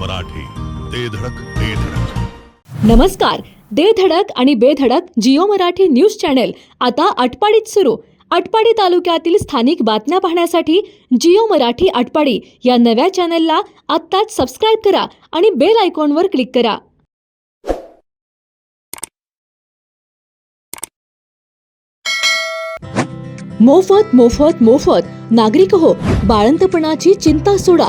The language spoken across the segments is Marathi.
मराठी ते धडक ते धडक. नमस्कार दे धडक आणि बेधडक जिओ मराठी न्यूज चॅनेल. आता आटपाडीत सुरू. आटपाडी तालुक्यातील स्थानिक बातम्या पाहण्यासाठी जिओ मराठी आटपाडी या नव्या चॅनेलला आत्ताच सबस्क्राईब करा आणि बेल आयकॉनवर क्लिक करा. मोफत मोफत मोफत. नागरिक हो बाळंतपणाची चिंता सोडा.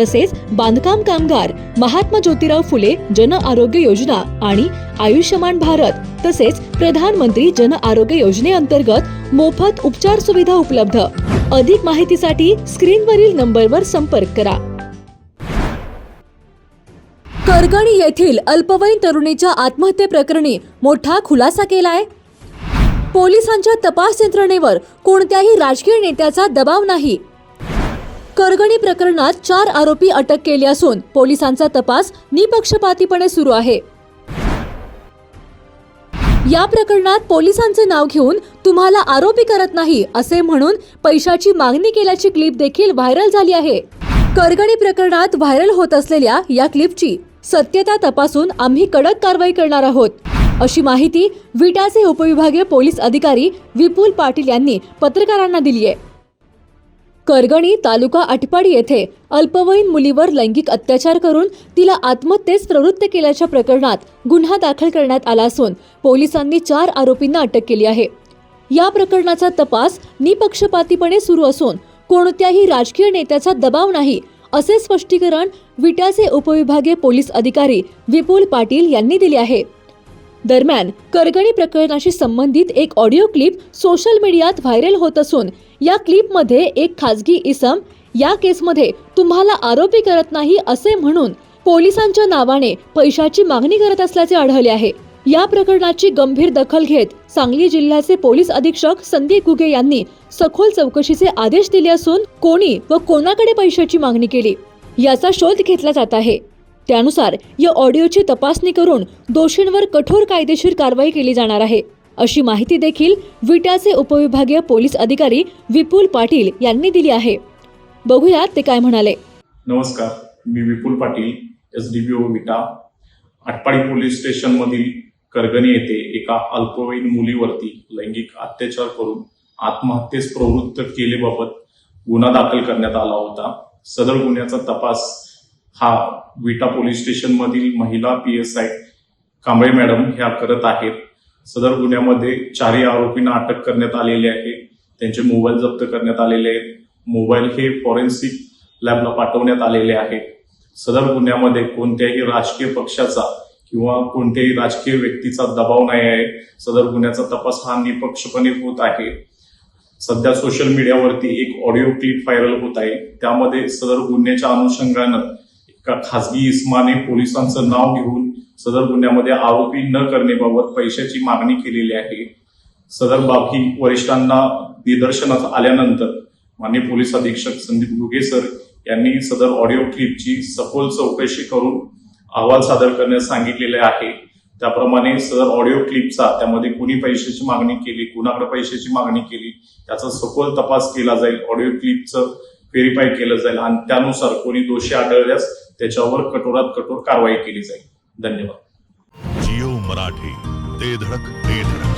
तसेच बांधकाम कामगार महात्मा ज्योतिराव फुले जन आरोग्य योजना आणि आयुष्यमान भारत तसेच प्रधानमंत्री जन आरोग्य योजनेअंतर्गत मोफत उपचार सुविधा उपलब्ध. अधिक माहितीसाठी स्क्रीनवरील नंबरवर संपर्क करा. करगणी येथील अल्पवयीन तरुणीच्या आत्महत्येप्रकरणी मोठा खुलासा केलाय. पोलिसांच्या तपास यंत्रणेवर कोणत्याही राजकीय नेत्याचा दबाव नाही. करगणी प्रकरणात चार आरोपी अटक केली असून पोलिसांचा तपास निपक्षपातीपणे सुरू आहे. या प्रकरणात पोलिसांचे नाव घेऊन तुम्हाला आरोपी करत नाही असे म्हणून पैशाची मागणी केल्याची क्लिप देखील व्हायरल झाली आहे. करगणी प्रकरणात व्हायरल होत असलेल्या या क्लिपची सत्यता तपासून आम्ही कडक कारवाई करणार आहोत. अशी माहिती विटाचे उपविभागीय पोलीस अधिकारी विपुल पाटील यांनी पत्रकारांना दिली आहे. करगणी तालुका आटपाडी येथे अल्पवयीन मुलीवर लैंगिक अत्याचार करून तिला आत्महत्येस प्रवृत्त केल्याच्या प्रकरणात गुन्हा दाखल करण्यात आला असून पोलिसांनी चार आरोपींना अटक केली आहे. या प्रकरणाचा तपास निपक्षपातीपणे सुरू असून कोणत्याही राजकीय नेत्याचा दबाव नाही असे स्पष्टीकरण विट्याचे उपविभागीय पोलीस अधिकारी विपुल पाटील यांनी दिले आहे. दरम्यान करगणी प्रकरणाशी संबंधित एक ऑडिओ क्लिप सोशल मीडियात व्हायरल होत असून या क्लिपमध्ये एक खासगी इसम या केसमध्ये तुम्हाला आरोपी करत नाही असे म्हणून पोलिसांच्या नावाने पैशाची मागणी करत असल्याचे आढळले आहे. या प्रकरणाची गंभीर दखल घेत सांगली जिल्ह्याचे पोलीस अधीक्षक संदीप गुगे यांनी सखोल चौकशीचे आदेश दिले असून कोणी व कोणाकडे पैशाची मागणी केली याचा शोध घेतला जात आहे. त्यानुसार या ऑडिओची तपासणी करून दोषींवर कठोर कायदेशीर कारवाई केली जाणार आहे. अशी माहिती देखील विटाचे उपविभागीय पोलीस अधिकारी विपुल पाटील यांनी दिली आहे. बघूया ते काय म्हणाले. नमस्कार मी Vipul Patil S D B O Vita Atpadi police स्टेशनमधील Kargani येथे एका अल्पवयीन मुलीवरती लैंगिक अत्याचार करून आत्महत्येस प्रवृत्त केलेबाबत गुन्हा दाखल करण्यात आला होता. सदर गुन्ह्याचा तपास हा विटा पोलीस स्टेशनमधील महिला P S I Kamble madam ह्या करत आहेत. सदर गुन्ह्यामध्ये चारही आरोपींना अटक करण्यात आलेली आहे. त्यांचे मोबाईल जप्त करण्यात आलेले आहेत. मोबाईल हे फॉरेन्सिक लॅबला पाठवण्यात आलेले आहेत सदर गुन्ह्यामध्ये कोणत्याही राजकीय पक्षाचा किंवा कोणत्याही राजकीय व्यक्तीचा दबाव नाही आहे. सदर गुन्ह्याचा तपास हा निपक्षपणे होत आहे. सध्या सोशल मीडियावरती एक ऑडिओ क्लिप व्हायरल होत आहे. त्यामध्ये सदर गुन्ह्याच्या अनुषंगानं का खासगी इस्माने पोलिसांचं नाव घेऊन सदर गुन्ह्यामध्ये आरोपी न करण्याबाबत पैशाची मागणी केलेली आहे. सदर बाकी वरिष्ठांना निदर्शनास आल्यानंतर माननीय पोलीस अधीक्षक संदीप घुगे सर यांनी सदर ऑडिओ क्लिपची सखोल चौकशी करून अहवाल सादर करण्यास सांगितलेले आहे. त्याप्रमाणे सदर ऑडिओ क्लिपचा त्यामध्ये कुणी पैशाची मागणी केली कुणाकडे पैशाची मागणी केली त्याचा सखोल तपास केला जाईल. ऑडिओ क्लिपचं व्हेरीफाय केलं जाईल आणि त्यानुसार कोणी दोषी आढळल्यास त्याच्यावर कठोरात कठोर कारवाई केली जाईल. धन्यवाद. जिओ मराठी ते धडक ते धडक.